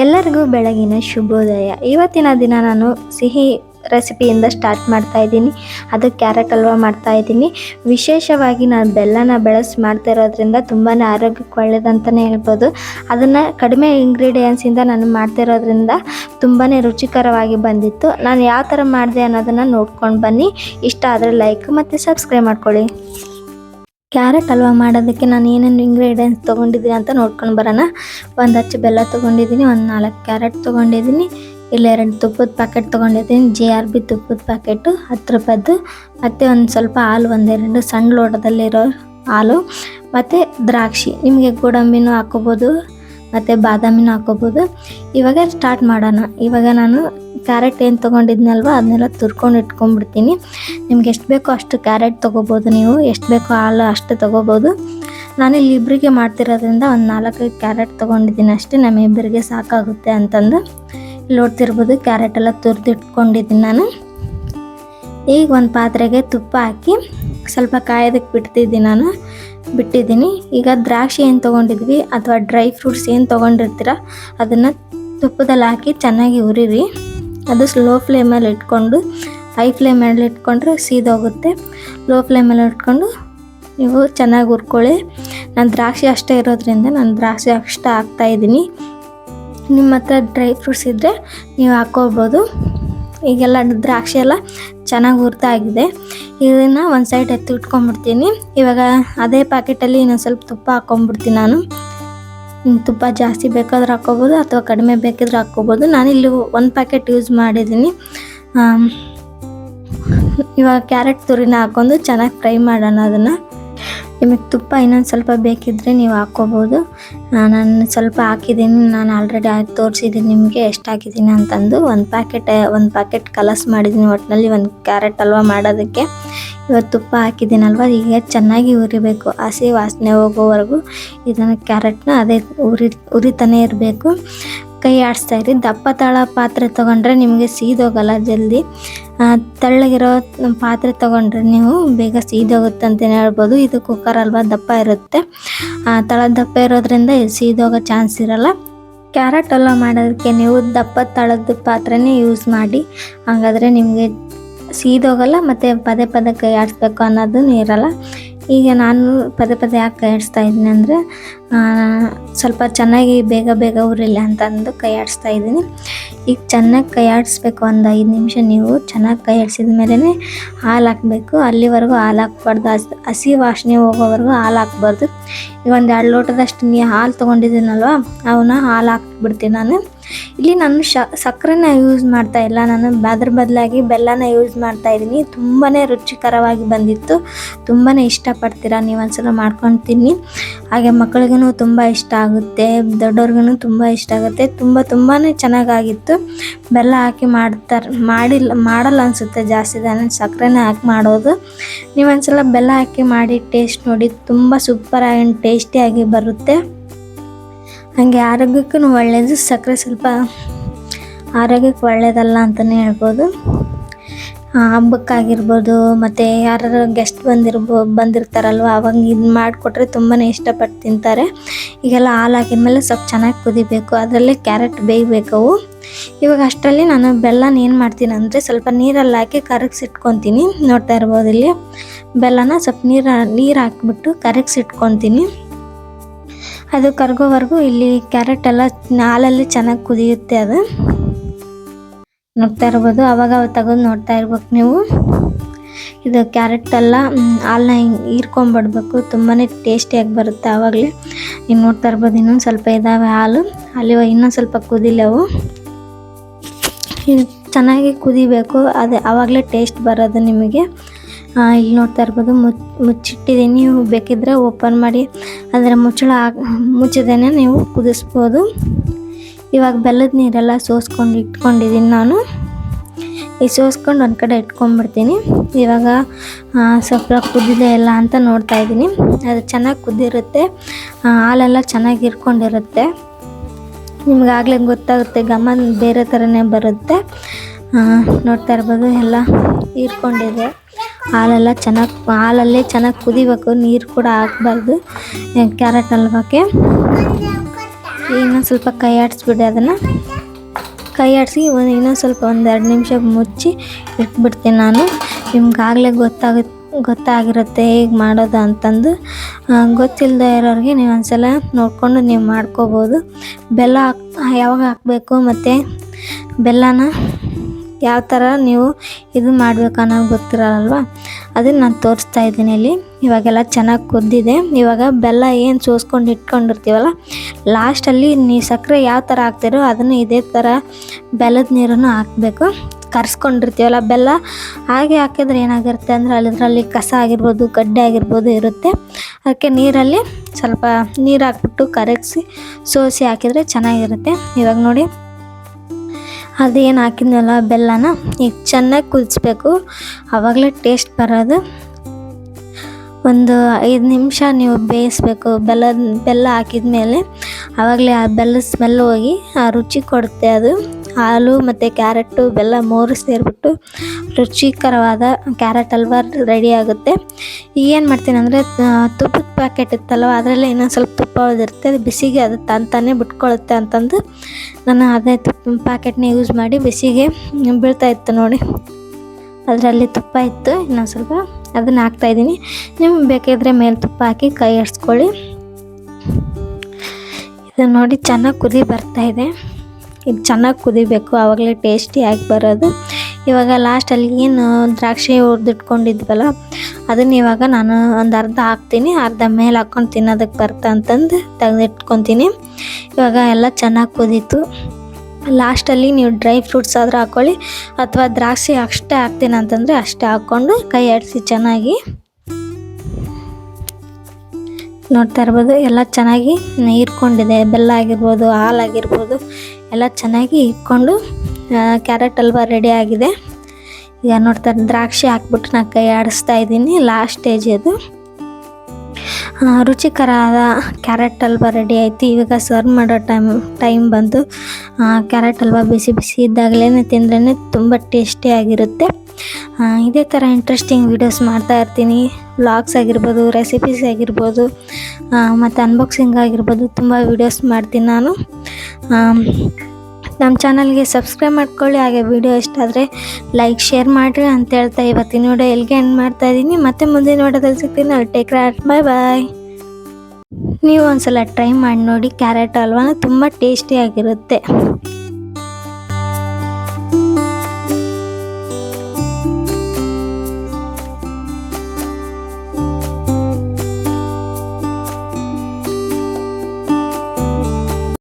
ಎಲ್ಲರಿಗೂ ಬೆಳಗಿನ ಶುಭೋದಯ. ಇವತ್ತಿನ ದಿನ ನಾನು ಸಿಹಿ ರೆಸಿಪಿಯಿಂದ ಸ್ಟಾರ್ಟ್ ಮಾಡ್ತಾ ಇದ್ದೀನಿ. ಅದು ಕ್ಯಾರೆಟ್ ಹಲ್ವಾ ಮಾಡ್ತಾ ಇದ್ದೀನಿ. ವಿಶೇಷವಾಗಿ ನಾನು ಬೆಲ್ಲನ ಬೆಳೆಸಿ ಮಾಡ್ತಾ ಇರೋದ್ರಿಂದ ತುಂಬಾ ಆರೋಗ್ಯಕ್ಕೆ ಒಳ್ಳೇದಂತಲೇ ಹೇಳ್ಬೋದು. ಅದನ್ನು ಕಡಿಮೆ ಇಂಗ್ರೀಡಿಯೆಂಟ್ಸಿಂದ ನಾನು ಮಾಡ್ತಾ ಇರೋದ್ರಿಂದ ತುಂಬಾ ರುಚಿಕರವಾಗಿ ಬಂದಿತ್ತು. ನಾನು ಯಾವ ಥರ ಮಾಡಿದೆ ಅನ್ನೋದನ್ನು ನೋಡ್ಕೊಂಡು ಬನ್ನಿ. ಇಷ್ಟ ಆದರೆ ಲೈಕ್ ಮತ್ತು ಸಬ್ಸ್ಕ್ರೈಬ್ ಮಾಡ್ಕೊಳ್ಳಿ. ಕ್ಯಾರೆಟ್ ಹಲ್ವಾ ಮಾಡೋದಕ್ಕೆ ನಾನು ಏನೇನು ಇಂಗ್ರೀಡಿಯೆಂಟ್ಸ್ ತೊಗೊಂಡಿದ್ದೀನಿ ಅಂತ ನೋಡ್ಕೊಂಡು ಬರೋಣ. ಒಂದು ಹಚ್ಚು ಬೆಲ್ಲ ತೊಗೊಂಡಿದ್ದೀನಿ, ಒಂದು ನಾಲ್ಕು ಕ್ಯಾರೆಟ್ ತೊಗೊಂಡಿದ್ದೀನಿ, ಇಲ್ಲಿ ಎರಡು ತುಪ್ಪದ ಪ್ಯಾಕೆಟ್ ತೊಗೊಂಡಿದ್ದೀನಿ ಜೆ ಆರ್ ಬಿ ತುಪ್ಪದ ಪ್ಯಾಕೆಟು ಹತ್ತು ರೂಪಾಯ್ದು, ಮತ್ತು ಒಂದು ಸ್ವಲ್ಪ ಹಾಲು, ಒಂದೆರಡು ಸಣ್ಣ ಲೋಟದಲ್ಲಿರೋ ಹಾಲು, ಮತ್ತು ದ್ರಾಕ್ಷಿ. ನಿಮಗೆ ಗೋಡಂಬಿನೂ ಹಾಕೋಬೋದು ಮತ್ತು ಬಾದಾಮಿನೂ ಹಾಕೋಬೋದು ಇವಾಗ ಸ್ಟಾರ್ಟ್ ಮಾಡೋಣ. ಇವಾಗ ನಾನು ಕ್ಯಾರೆಟ್ ಏನು ತೊಗೊಂಡಿದ್ನಲ್ವ, ಅದನ್ನೆಲ್ಲ ತುರ್ಕೊಂಡು ಇಟ್ಕೊಂಡ್ಬಿಡ್ತೀನಿ. ನಿಮ್ಗೆ ಎಷ್ಟು ಬೇಕೋ ಅಷ್ಟು ಕ್ಯಾರೆಟ್ ತೊಗೋಬೋದು ನೀವು, ಎಷ್ಟು ಬೇಕೋ ಹಾಲು ಅಷ್ಟು ತೊಗೋಬೋದು. ನಾನಿಲ್ಲಿ ಇಬ್ಬರಿಗೆ ಮಾಡ್ತಿರೋದ್ರಿಂದ ಒಂದು ನಾಲ್ಕೈದು ಕ್ಯಾರೆಟ್ ತೊಗೊಂಡಿದ್ದೀನಿ ಅಷ್ಟೇ ನಮ್ಮಿಬ್ಬರಿಗೆ ಸಾಕಾಗುತ್ತೆ ಅಂತಂದು. ಇಲ್ಲಿ ನೋಡ್ತಿರ್ಬೋದು ಕ್ಯಾರೆಟ್ ಎಲ್ಲ ತುರಿದು ಇಟ್ಕೊಂಡಿದ್ದೀನಿ ನಾನು. ಈಗ ಒಂದು ಪಾತ್ರೆಗೆ ತುಪ್ಪ ಹಾಕಿ ಸ್ವಲ್ಪ ಕಾಯೋದಕ್ಕೆ ಬಿಡ್ತಿದ್ದೀನಿ ನಾನು, ಬಿಟ್ಟಿದ್ದೀನಿ. ಈಗ ದ್ರಾಕ್ಷಿ ಏನು ತೊಗೊಂಡಿದ್ವಿ, ಅಥವಾ ಡ್ರೈ ಫ್ರೂಟ್ಸ್ ಏನು ತೊಗೊಂಡಿರ್ತೀರ, ಅದನ್ನು ತುಪ್ಪದಲ್ಲಿ ಹಾಕಿ ಚೆನ್ನಾಗಿ ಹುರಿರಿ. ಅದು ಸ್ಲೋ ಫ್ಲೇಮಲ್ಲಿ ಇಟ್ಕೊಂಡು ಹೈ ಫ್ಲೇಮಲ್ಲಿ ಇಟ್ಕೊಂಡ್ರೆ ಸೀದೋಗುತ್ತೆ. ಲೋ ಫ್ಲೇಮಲ್ಲಿ ಇಟ್ಕೊಂಡು ನೀವು ಚೆನ್ನಾಗಿ ಹುರ್ಕೊಳ್ಳಿ. ನಾನು ದ್ರಾಕ್ಷಿ ಅಷ್ಟೇ ಇರೋದ್ರಿಂದ ನಾನು ದ್ರಾಕ್ಷಿ ಅಷ್ಟೇ ಹಾಕ್ತಾಯಿದ್ದೀನಿ ನಿಮ್ಮ ಹತ್ರ ಡ್ರೈ ಫ್ರೂಟ್ಸ್ ಇದ್ದರೆ ನೀವು ಹಾಕ್ಕೋಬೋದು ಈಗೆಲ್ಲ ದ್ರಾಕ್ಷಿ ಎಲ್ಲ ಚೆನ್ನಾಗಿ ಹುರ್ತಾ ಆಗಿದೆ. ಇದನ್ನು ಒಂದು ಸೈಡ್ ಎತ್ತಿ ಇಟ್ಕೊಂಡ್ಬಿಡ್ತೀನಿ. ಇವಾಗ ಅದೇ ಪ್ಯಾಕೆಟಲ್ಲಿ ಇನ್ನೊಂದು ಸ್ವಲ್ಪ ತುಪ್ಪ ಹಾಕ್ಕೊಂಬಿಡ್ತೀನಿ ನಾನು. ತುಪ್ಪ ಜಾಸ್ತಿ ಬೇಕಾದ್ರೆ ಹಾಕ್ಕೋಬೋದು ಅಥವಾ ಕಡಿಮೆ ಬೇಕಿದ್ರೆ ಹಾಕ್ಕೋಬೋದು. ನಾನಿಲ್ಲಿ ಒಂದು ಪ್ಯಾಕೆಟ್ ಯೂಸ್ ಮಾಡಿದ್ದೀನಿ. ಇವಾಗ ಕ್ಯಾರೆಟ್ ತುರಿನ ಹಾಕ್ಕೊಂಡು ಚೆನ್ನಾಗಿ ಫ್ರೈ ಮಾಡೋಣ ಅದನ್ನು. ನಿಮಗೆ ತುಪ್ಪ ಇನ್ನೊಂದು ಸ್ವಲ್ಪ ಬೇಕಿದ್ದರೆ ನೀವು ಹಾಕ್ಕೋಬೋದು. ನಾನು ಸ್ವಲ್ಪ ಹಾಕಿದ್ದೀನಿ. ನಾನು ಆಲ್ರೆಡಿ ತೋರಿಸಿದ್ದೀನಿ ನಿಮಗೆ ಎಷ್ಟು ಹಾಕಿದ್ದೀನಿ ಅಂತಂದು. ಒಂದು ಪ್ಯಾಕೆಟ್ ಒಂದು ಪ್ಯಾಕೆಟ್ ಕಲಸ್ ಮಾಡಿದ್ದೀನಿ ಒಟ್ಟಿನಲ್ಲಿ ಒಂದು ಕ್ಯಾರೆಟ್ ಹಲ್ವಾ ಮಾಡೋದಕ್ಕೆ. ಇವತ್ತು ತುಪ್ಪ ಹಾಕಿದ್ದೀನಲ್ವ? ಈಗ ಚೆನ್ನಾಗಿ ಉರಿಬೇಕು. ಹಸಿ ವಾಸನೆ ಹೋಗೋವರೆಗೂ ಇದನ್ನು ಕ್ಯಾರೆಟ್ನ ಅದೇ ಉರಿ, ಉರಿತಾನೆ ಇರಬೇಕು. ಕೈ ಆಡಿಸ್ತಾ ಇರಿ. ದಪ್ಪ ತಳ ಪಾತ್ರೆ ತೊಗೊಂಡ್ರೆ ನಿಮಗೆ ಸೀದೋಗಲ್ಲ ಜಲ್ದಿ. ತಳ್ಳಗಿರೋ ಪಾತ್ರೆ ತೊಗೊಂಡ್ರೆ ನೀವು ಬೇಗ ಸೀದೋಗುತ್ತೆ ಅಂತಲೇ ಹೇಳ್ಬೋದು. ಇದು ಕುಕ್ಕರ್ ಅಲ್ವಾ, ದಪ್ಪ ಇರುತ್ತೆ. ತಳ ದಪ್ಪ ಇರೋದ್ರಿಂದ ಸೀದೋಗೋ ಚಾನ್ಸ್ ಇರಲ್ಲ. ಕ್ಯಾರೆಟ್ ಹಲ್ವಾ ಮಾಡೋದಕ್ಕೆ ನೀವು ದಪ್ಪ ತಳದ ಪಾತ್ರೆನೇ ಯೂಸ್ ಮಾಡಿ. ಹಾಗಾದರೆ ನಿಮಗೆ ಸೀದೋಗಲ್ಲ, ಮತ್ತು ಪದೇ ಪದೇ ಕೈ ಆಡಿಸ್ಬೇಕು ಅನ್ನೋದು ಇರಲ್ಲ. ಈಗ ನಾನು ಪದೇ ಪದೇ ಯಾಕೆ ಕೈ ಆಡಿಸ್ತಾ ಇದ್ದೀನಿ ಅಂದರೆ ಸ್ವಲ್ಪ ಚೆನ್ನಾಗಿ ಬೇಗ ಬೇಗ ಉರಿಲ್ಲ ಅಂತಂದು ಕೈ ಆಡಿಸ್ತಾ ಇದ್ದೀನಿ. ಈಗ ಚೆನ್ನಾಗಿ ಕೈ ಆಡಿಸ್ಬೇಕು ಒಂದು ಐದು ನಿಮಿಷ ನೀವು ಚೆನ್ನಾಗಿ ಕೈ ಆಡಿಸಿದ ಮೇಲೇ ಹಾಲು ಹಾಕಬೇಕು. ಅಲ್ಲಿವರೆಗೂ ಹಾಲು ಹಾಕ್ಬಾರ್ದು. ಹಸ್, ಹಸಿ ವಾಸನೆ ಹೋಗೋವರೆಗೂ ಹಾಲು ಹಾಕ್ಬಾರ್ದು. ಈಗ ಒಂದು ಎರಡು ಲೋಟದಷ್ಟು ನೀ ಹಾಲು ತೊಗೊಂಡಿದ್ದೀನಲ್ವ, ಅವನ್ನ ಹಾಲು ಹಾಕ್ಬಿಡ್ತೀನಿ ನಾನು. ಇಲ್ಲಿ ನಾನು ಶ, ಸಕ್ಕರೆನ ಯೂಸ್ ಮಾಡ್ತಾ ಇಲ್ಲ. ನಾನು ಅದ್ರ ಬದಲಾಗಿ ಬೆಲ್ಲನ ಯೂಸ್ ಮಾಡ್ತಾ ಇದ್ದೀನಿ. ತುಂಬಾ ರುಚಿಕರವಾಗಿ ಬಂದಿತ್ತು. ತುಂಬಾ ಇಷ್ಟಪಡ್ತೀರಾ ನೀವು ಒಂದ್ಸಲ ಮಾಡ್ಕೊಂಡು ತಿನ್ನಿ ಹಾಗೆ ಮಕ್ಕಳಿಗೂ ತುಂಬ ಇಷ್ಟ ಆಗುತ್ತೆ ದೊಡ್ಡವ್ರಿಗೂ ತುಂಬ ಇಷ್ಟ ಆಗುತ್ತೆ, ತುಂಬ ತುಂಬಾ ಚೆನ್ನಾಗಾಗಿತ್ತು. ಬೆಲ್ಲ ಹಾಕಿ ಮಾಡ್ತಾರೆ ಮಾಡಿಲ್ಲ ಮಾಡಲ್ಲ ಅನಿಸುತ್ತೆ ಜಾಸ್ತಿ ನಾನು ಸಕ್ಕರೆನ ಹಾಕಿ ಮಾಡೋದು. ನೀವು ಒಂದ್ಸಲ ಬೆಲ್ಲ ಹಾಕಿ ಮಾಡಿ ಟೇಸ್ಟ್ ನೋಡಿ, ತುಂಬ ಸೂಪರ್ ಆಗಿ ಟೇಸ್ಟಿಯಾಗಿ ಬರುತ್ತೆ. ಹಾಗೆ ಆರೋಗ್ಯಕ್ಕೂ ಒಳ್ಳೆಯದು ಸಕ್ಕರೆ ಸ್ವಲ್ಪ ಆರೋಗ್ಯಕ್ಕೆ ಒಳ್ಳೆಯದಲ್ಲ ಅಂತಲೇ ಹೇಳ್ಬೋದು. ಹಬ್ಬಕ್ಕಾಗಿರ್ಬೋದು, ಮತ್ತು ಯಾರು ಗೆಸ್ಟ್ ಬಂದಿರ್ಬೋ, ಬಂದಿರ್ತಾರಲ್ವ, ಅವಾಗ ಇದು ಮಾಡಿಕೊಟ್ರೆ ತುಂಬಾ ಇಷ್ಟಪಟ್ಟು ತಿಂತಾರೆ. ಈಗೆಲ್ಲ ಹಾಲು ಹಾಕಿದ್ಮೇಲೆ ಸ್ವಲ್ಪ ಚೆನ್ನಾಗಿ ಕುದಿಬೇಕು, ಅದರಲ್ಲೇ ಕ್ಯಾರೆಟ್ ಬೇಯಬೇಕು ಇವಾಗ ಅಷ್ಟರಲ್ಲಿ ನಾನು ಬೆಲ್ಲನ ಏನು ಮಾಡ್ತೀನಿ ಅಂದರೆ ಸ್ವಲ್ಪ ನೀರಲ್ಲಿ ಹಾಕಿ ಕರಗಿಸಿಟ್ಕೊತೀನಿ. ನೋಡ್ತಾ ಇರ್ಬೋದು ಇಲ್ಲಿ. ಬೆಲ್ಲನ ಸ್ವಲ್ಪ ನೀರು ನೀರು ಹಾಕಿಬಿಟ್ಟು ಕರಗಿಸಿಟ್ಕೊತೀನಿ. ಅದು ಕರ್ಗೋವರೆಗೂ ಇಲ್ಲಿ ಕ್ಯಾರೆಟ್ ಎಲ್ಲ ಹಾಲಲ್ಲಿ ಚೆನ್ನಾಗಿ ಕುದಿಯುತ್ತೆ ಅದು. ನೋಡ್ತಾ ಇರ್ಬೋದು. ಅವಾಗ ಅವಾಗ ತೆಗೆದು ನೋಡ್ತಾ ಇರ್ಬೇಕು ನೀವು. ಇದು ಕ್ಯಾರೆಟ್ ಎಲ್ಲ ಹಾಲನ್ನ ಹಿಂಗೆ ಹೀರ್ಕೊಂಬಿಡ್ಬೇಕು. ತುಂಬಾ ಟೇಸ್ಟಿಯಾಗಿ ಬರುತ್ತೆ ಆವಾಗಲೇ ನೀವು ನೋಡ್ತಾ ಇರ್ಬೋದು, ಇನ್ನೊಂದು ಸ್ವಲ್ಪ ಇದ್ದಾವೆ ಹಾಲು. ಅಲ್ಲಿ ಇನ್ನೊಂದು ಸ್ವಲ್ಪ ಕುದಿಲವು ಇದು ಚೆನ್ನಾಗಿ ಕುದಿಬೇಕು. ಅದು ಆವಾಗಲೇ ಟೇಸ್ಟ್ ಬರೋದು ನಿಮಗೆ. ಇಲ್ಲಿ ನೋಡ್ತಾ ಇರ್ಬೋದು, ಮುಚ್ ಮುಚ್ಚಿಟ್ಟಿದ್ದೀನಿ ನೀವು ಬೇಕಿದ್ದರೆ ಓಪನ್ ಮಾಡಿ. ಅದರ ಮುಚ್ಚಳ ಹಾಕಿ ಮುಚ್ಚದೇನೆ ನೀವು ಕುದಿಸ್ಬೋದು. ಇವಾಗ ಬೆಲ್ಲದ ನೀರೆಲ್ಲ ಸೋಸ್ಕೊಂಡು ಇಟ್ಕೊಂಡಿದ್ದೀನಿ ನಾನು. ಈ ಸೋಸ್ಕೊಂಡು ಒಂದು ಕಡೆ ಇಟ್ಕೊಂಡ್ಬಿಡ್ತೀನಿ. ಇವಾಗ ಸ್ವಲ್ಪ ಕುದಿದೆ ಇಲ್ಲ ಅಂತ ನೋಡ್ತಾ ಇದ್ದೀನಿ. ಅದು ಚೆನ್ನಾಗಿ ಕುದ್ದಿರುತ್ತೆ ಹಾಲೆಲ್ಲ ಚೆನ್ನಾಗಿ ಇರ್ಕೊಂಡಿರುತ್ತೆ. ನಿಮ್ಗಾಗಲೇ ಗೊತ್ತಾಗುತ್ತೆ, ಘಮ ಬೇರೆ ಥರನೇ ಬರುತ್ತೆ. ನೋಡ್ತಾ ಇರ್ಬೋದು, ಎಲ್ಲ ಹೀರ್ಕೊಂಡಿದೆ. ಹಾಲೆಲ್ಲ ಚೆನ್ನಾಗಿ, ಹಾಲಲ್ಲೇ ಚೆನ್ನಾಗಿ ಕುದಿಬೇಕು, ನೀರು ಕೂಡ ಹಾಕ್ಬಾರ್ದು ಕ್ಯಾರೆಟ್ ಹಲ್ವಾಕ್ಕೆ. ಇನ್ನೊಂದು ಸ್ವಲ್ಪ ಕೈ ಆಡಿಸ್ಬಿಡಿ ಅದನ್ನು. ಕೈ ಆಡಿಸಿ ಒಂದು ಇನ್ನೊಂದು ಸ್ವಲ್ಪ ಒಂದು ಎರಡು ನಿಮಿಷ ಮುಚ್ಚಿ ಇಟ್ಬಿಡ್ತೀನಿ ನಾನು. ನಿಮ್ಗಾಗಲೇ ಗೊತ್ತಾಗ, ಗೊತ್ತಾಗಿರುತ್ತೆ ಹೇಗೆ ಮಾಡೋದು ಅಂತಂದು. ಗೊತ್ತಿಲ್ಲದೆ ಇರೋರಿಗೆ ನೀವು ಒಂದ್ಸಲ ನೋಡಿಕೊಂಡು ನೀವು ಮಾಡ್ಕೋಬೋದು. ಬೆಲ್ಲ ಹಾಕ್, ಯಾವಾಗ ಹಾಕಬೇಕು ಮತ್ತು ಬೆಲ್ಲನ ಯಾವ ಥರ ನೀವು ಇದು ಮಾಡಬೇಕು ಅನ್ನೋದು ಗೊತ್ತಿರಲ್ವ? ಅದನ್ನು ನಾನು ತೋರಿಸ್ತಾ ಇದ್ದೀನಿ ಇಲ್ಲಿ. ಇವಾಗೆಲ್ಲ ಚೆನ್ನಾಗಿ ಕುದ್ದಿದೆ. ಇವಾಗ ಬೆಲ್ಲ ಏನು ಸೋಸ್ಕೊಂಡು ಇಟ್ಕೊಂಡಿರ್ತೀವಲ್ಲ ಲಾಸ್ಟಲ್ಲಿ ನೀ ಸಕ್ಕರೆ ಯಾವ ಥರ ಹಾಕ್ತಿರೋ ಅದನ್ನು ಇದೇ ಥರ ಬೆಲ್ಲದ ನೀರನ್ನು ಹಾಕಬೇಕು. ಕರ್ಸ್ಕೊಂಡಿರ್ತೀವಲ್ಲ ಬೆಲ್ಲ, ಹಾಗೆ ಹಾಕಿದ್ರೆ ಏನಾಗಿರುತ್ತೆ ಅಂದರೆ ಅಲ್ಲಿದ್ರಲ್ಲಿ ಕಸ ಆಗಿರ್ಬೋದು, ಗಡ್ಡೆ ಆಗಿರ್ಬೋದು ಇರುತ್ತೆ. ಅದಕ್ಕೆ ನೀರಲ್ಲಿ ಸ್ವಲ್ಪ ನೀರು ಹಾಕ್ಬಿಟ್ಟು ಕರಗಿಸಿ, ಸೋಸಿ ಹಾಕಿದರೆ ಚೆನ್ನಾಗಿರುತ್ತೆ. ಇವಾಗ ನೋಡಿ ಅದೇನು ಹಾಕಿದ್ನಲ್ಲ ಬೆಲ್ಲನ, ಈಗ ಚೆನ್ನಾಗಿ ಕುದಿಸ್ಬೇಕು. ಆವಾಗಲೇ ಟೇಸ್ಟ್ ಬರೋದು. ಒಂದು ಐದು ನಿಮಿಷ ನೀವು ಬೇಯಿಸ್ಬೇಕು. ಬೆಲ್ಲ ಬೆಲ್ಲ ಹಾಕಿದ ಮೇಲೆ ಆವಾಗಲೇ ಆ ಬೆಲ್ಲದ ಸ್ಮೆಲ್ ಹೋಗಿ ಆ ರುಚಿ ಕೊಡುತ್ತೆ ಅದು. ಹಾಲು ಮತ್ತು ಕ್ಯಾರೆಟು, ಬೆಲ್ಲ ಮೂರು ಸೇರಿಬಿಟ್ಟು ರುಚಿಕರವಾದ ಕ್ಯಾರೆಟ್ ಹಲ್ವಾ ರೆಡಿ ಆಗುತ್ತೆ. ಏನು ಮಾಡ್ತೀನಿ ಅಂದರೆ ತುಪ್ಪದ ಪ್ಯಾಕೆಟ್ ಇತ್ತಲ್ವ, ಅದರಲ್ಲೇ ಇನ್ನೊಂದು ಸ್ವಲ್ಪ ತುಪ್ಪ ಉಳಿದಿರುತ್ತೆ. ಅದು ಬಿಸಿಗೆ ಅದು ತಂತಾನೆ ತಾನೇ ಬಿಟ್ಕೊಳ್ಳುತ್ತೆ ಅಂತಂದು ನಾನು ಅದೇ ತುಪ್ಪ ಪ್ಯಾಕೆಟ್ನ ಯೂಸ್ ಮಾಡಿ ಬಿಸಿಗೆ ಬೀಳ್ತಾ ಇತ್ತು ನೋಡಿ. ಅದರಲ್ಲಿ ತುಪ್ಪ ಇತ್ತು, ಇನ್ನೊಂದು ಸ್ವಲ್ಪ ಅದನ್ನು ಹಾಕ್ತಾಯಿದ್ದೀನಿ ನಿಮ್ಗೆ ಬೇಕಾದರೆ ಮೇಲೆ ತುಪ್ಪ ಹಾಕಿ ಕೈ ಆಡಿಸ್ಕೊಳ್ಳಿ ಇದು ನೋಡಿ ಚೆನ್ನಾಗಿ ಕುದಿ ಬರ್ತಾಯಿದೆ ಇದೆ. ಚೆನ್ನಾಗಿ ಕುದಿಬೇಕು, ಆವಾಗಲೇ ಟೇಸ್ಟಿಯಾಗಿ ಬರೋದು. ಇವಾಗ ಲಾಸ್ಟಲ್ಲಿ ಏನು ದ್ರಾಕ್ಷಿ ಹುರಿದಿಟ್ಕೊಂಡಿದ್ವಲ್ಲ ಅದನ್ನ ಇವಾಗ ನಾನು ಒಂದು ಅರ್ಧ ಹಾಕ್ತೀನಿ. ಅರ್ಧ ಮೇಲೆ ಹಾಕ್ಕೊಂಡು ತಿನ್ನೋದಕ್ಕೆ ಬರ್ತಾ ಅಂತಂದು ತೆಗೆದಿಟ್ಕೊತೀನಿ. ಇವಾಗ ಎಲ್ಲ ಚೆನ್ನಾಗಿ ಕುದೀತು. ಲಾಸ್ಟಲ್ಲಿ ನೀವು ಡ್ರೈ ಫ್ರೂಟ್ಸ್ ಆದರೂ ಹಾಕ್ಕೊಳ್ಳಿ ಅಥವಾ ದ್ರಾಕ್ಷಿ ಅಷ್ಟೇ ಹಾಕ್ತೀನಿ ಅಂತಂದರೆ ಅಷ್ಟೇ ಹಾಕ್ಕೊಂಡು ಕೈ ಆಡಿಸಿ ಚೆನ್ನಾಗಿ. ನೋಡ್ತಾ ಇರ್ಬೋದು, ಎಲ್ಲ ಚೆನ್ನಾಗಿ ಇರ್ಕೊಂಡಿದೆ ಬೆಲ್ಲ ಆಗಿರ್ಬೋದು ಹಾಲಾಗಿರ್ಬೋದು ಎಲ್ಲ ಚೆನ್ನಾಗಿ ಇಟ್ಕೊಂಡು ಕ್ಯಾರೆಟ್ ಹಲ್ವಾ ರೆಡಿ ಆಗಿದೆ. ಈಗ ನೋಡ್ತಾರೆ ದ್ರಾಕ್ಷಿ ಹಾಕ್ಬಿಟ್ಟು ನಾನು ಕೈ ಆಡಿಸ್ತಾ ಇದ್ದೀನಿ ಲಾಸ್ಟ್ ಸ್ಟೇಜ್ ಅದು. ಆ, ರುಚಿಕರವಾದ ಕ್ಯಾರೆಟ್ ಹಲ್ವಾ ರೆಡಿ ಆಯಿತು. ಇವಾಗ ಸರ್ವ್ ಮಾಡೋ ಟೈಮ್ ಟೈಮ್ ಬಂತು ಕ್ಯಾರೆಟ್ ಹಲ್ವಾ ಬಿಸಿ ಬಿಸಿ ಇದ್ದಾಗಲೇ ತಿಂದ್ರೇ ತುಂಬ ಟೇಸ್ಟಿಯಾಗಿರುತ್ತೆ ಇದೇ ಥರ ಇಂಟ್ರೆಸ್ಟಿಂಗ್ ವೀಡಿಯೋಸ್ ಮಾಡ್ತಾ ಇರ್ತೀನಿ. ವ್ಲಾಗ್ಸ್ ಆಗಿರ್ಬೋದು ರೆಸಿಪೀಸ್ ಆಗಿರ್ಬೋದು ಮತ್ತು ಅನ್ಬಾಕ್ಸಿಂಗ್ ಆಗಿರ್ಬೋದು ತುಂಬ ವೀಡಿಯೋಸ್ ಮಾಡ್ತೀನಿ ನಾನು. ನಮ್ಮ ಚಾನಲ್ಗೆ ಸಬ್ಸ್ಕ್ರೈಬ್ ಮಾಡ್ಕೊಳ್ಳಿ, ಹಾಗೆ ವಿಡಿಯೋ ಇಷ್ಟ ಆದರೆ ಲೈಕ್ ಶೇರ್ ಮಾಡಿರಿ ಅಂತ ಹೇಳ್ತಾ ಇವತ್ತಿನ ವಿಡಿಯೋ ಎಲ್ಲಿಗೆ ಎಂಡ್ ಮಾಡ್ತಾ ಇದ್ದೀನಿ. ಮತ್ತೆ ಮುಂದಿನ ವಿಡಿಯೋದಲ್ಲಿ ಸಿಗ್ತೀನಿ. ಅಲ್ಲಿ ಟೇಕ್ ಬಾಯ್ ಬಾಯ್ ನೀವು ಒಂದ್ಸಲ ಟ್ರೈ ಮಾಡಿ ನೋಡಿ ಕ್ಯಾರೆಟ್ ಹಲ್ವಾನ ತುಂಬ ಟೇಸ್ಟಿಯಾಗಿರುತ್ತೆ